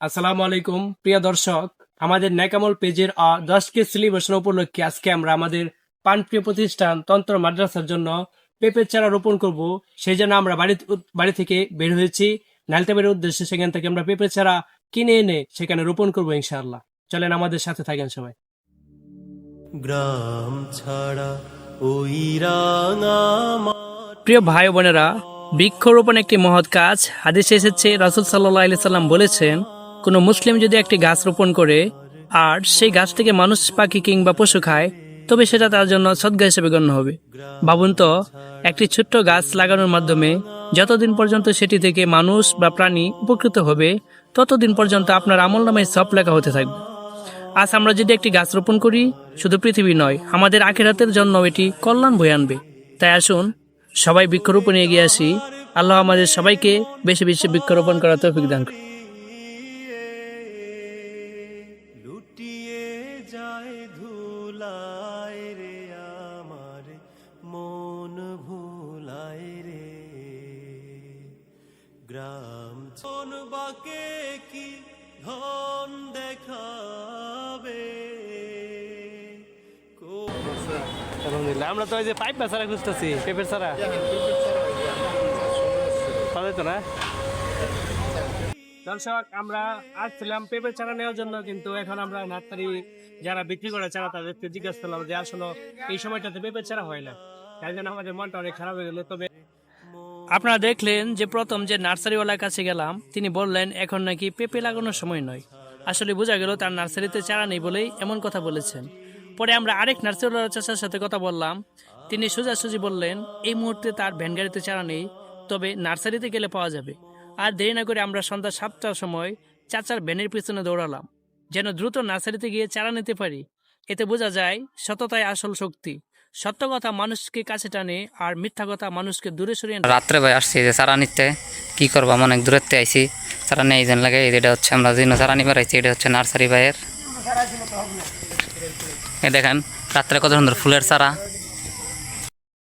আসসালামু আলাইকুম প্রিয় দর্শক। আমাদের ন্যাকামল পেজের দশ কে সেলিব্রেশন উপলক্ষে আজকে আমরা আমাদের পানপ্রিয় প্রতিষ্ঠান তন্ত্র মাদ্রাসার জন্য পেঁপের চারা রোপণ করব। সেই জন্য আমরা বাড়ি বাড়ি থেকে বের হয়েছি। নালতাবের উদ্দেশ্যে সেখান থেকে আমরা পেঁপের চারা কিনে এনে সেখানে রোপণ করব ইনশাআল্লাহ। চলেন আমাদের সাথে থাকেন সবাই। গ্রাম ছাড়া ওই প্রিয় ভাই বোনেরা বৃক্ষরোপণ একটি মহৎ কাজ। হাদিসে এসেছে রাসুল সাল্লাহ আলি সাল্লাম বলেছেন কোনো মুসলিম যদি একটি গাছ রোপণ করে আর সেই গাছ থেকে মানুষ, পাখি কিংবা পশু খায়, তবে সেটা তার জন্য সদ্গা হিসেবে গণ্য হবে। ভাবুন তো, একটি ছোট্ট গাছ লাগানোর মাধ্যমে যতদিন পর্যন্ত সেটি থেকে মানুষ বা প্রাণী উপকৃত হবে, ততদিন পর্যন্ত আপনার আমল নামায় সব লেখা হতে থাকবে। আজ আমরা যদি একটি গাছ রোপণ করি, শুধু পৃথিবী নয়, আমাদের আখেরাতের জন্য এটি কল্যাণ বয়ে আনবে। তাই আসুন, সবাই বৃক্ষরোপণে এগিয়ে আসি। আল্লাহ আমাদের সবাইকে বেশি বেশি বৃক্ষরোপণ করার তৌফিক দান বাকে কি ধন দেখাবে? আলহামদুলিল্লাহ আমরা তো ওই যে পাইপ ছাড়া খুঁজতেছি পেঁপের ছাড়া পাওয়া যেত না? দর্শক আমরা আসছিলাম পেঁপের চারা নেওয়ার জন্য কিন্তু এখন আমরা নার্সারি যারা বিক্রি করে চারা তাদেরকে জিজ্ঞাসা করলাম যে আসলে এই সময়টাতে পেঁপের চারা হয় না। তাই জন্য আমাদের মনটা অনেক খারাপ হয়ে গেল। তবে আপনারা দেখলেন যে প্রথম যে নার্সারিওয়ালার কাছে গেলাম, তিনি বললেন, এখন নাকি পেঁপে লাগানোর সময় নয়। আসলে বোঝা গেল তার নার্সারিতে চারা নেই বলেই এমন কথা বলেছেন। পরে আমরা আরেক নার্সারিওয়ালা চাষার সাথে কথা বললাম। তিনি সোজাসুজি বললেন, এই মুহূর্তে তার ভ্যান গাড়িতে চারা নেই, তবে নার্সারিতে গেলে পাওয়া যাবে। আর দেরি না করে আমরা সন্ধ্যা সাতটার সময় চাচার ভ্যানের পিছনে দৌড়ালাম, যেন দ্রুত নার্সারিতে গিয়ে চারা নিতে পারি। এতে বোঝা যায় সততাই আসল শক্তি। সত্য কথা মানুষকে কাছে টানে আর মিথ্যা কথা মানুষকে দূরে সরিয়ে রাত্রে ভাই আসছি যে সারা নিতে কি করব? আমি অনেক দূরত্বে আইছি। সারা নেই যেন লাগে এটা হচ্ছে আমরা যেন চারা নিবার আইছি এটা হচ্ছে নার্সারি ভাইয়ের। এই দেখেন রাত্রে কত সুন্দর ফুলের চারা।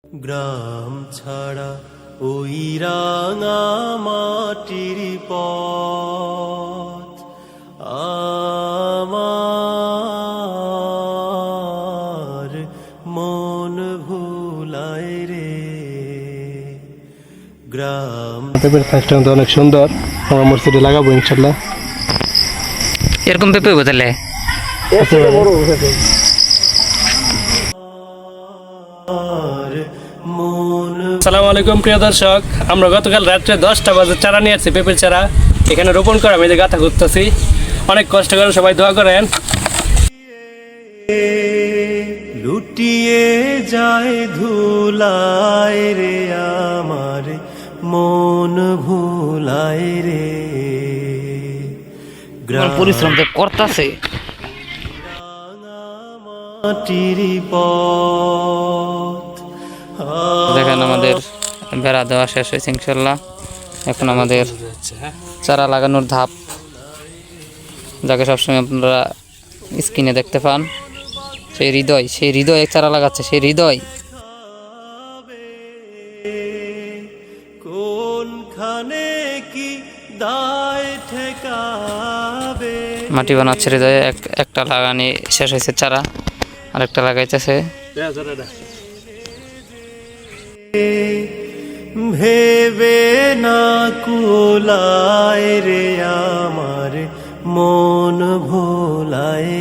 গ্রাম ছাড়া ওই রাঙা মাটির পথ। গ্রাম। কিন্তু অনেক সুন্দর। আমরা মসজিদে লাগাবো ইনশাল্লাহ এরকম পেঁপে বোতলে সালাম আলাইকুম প্রিয় দর্শক। আমরা গতকাল রাত্রে দশটা বাজে চারা নিয়ে আসছি পেঁপের চারা। এখানে রোপণ করে আমি যে গাথা করতেছি অনেক কষ্ট করে সবাই দোয়া করেন। লুটিয়ে যায় ধুলায় রে। মন ভুলায় রে। গ্রাম পরিশ্রম তো করতেছে। দেখেন আমাদের বেড়া দেওয়া শেষ হয়েছে ইনশাল্লাহ। এখন আমাদের চারা লাগানোর ধাপ। যাকে সবসময় আপনারা স্ক্রিনে দেখতে পান সেই হৃদয় সেই হৃদয় চারা লাগাচ্ছে সেই হৃদয়। কি দায় ঠেকাবে? মাটি বানাচ্ছে হৃদয়ে এক একটা লাগানি শেষ হয়েছে চারা আরেকটা লাগাইতেছে। ভেবে না কুলায় রে আমার মন ভোলায় রে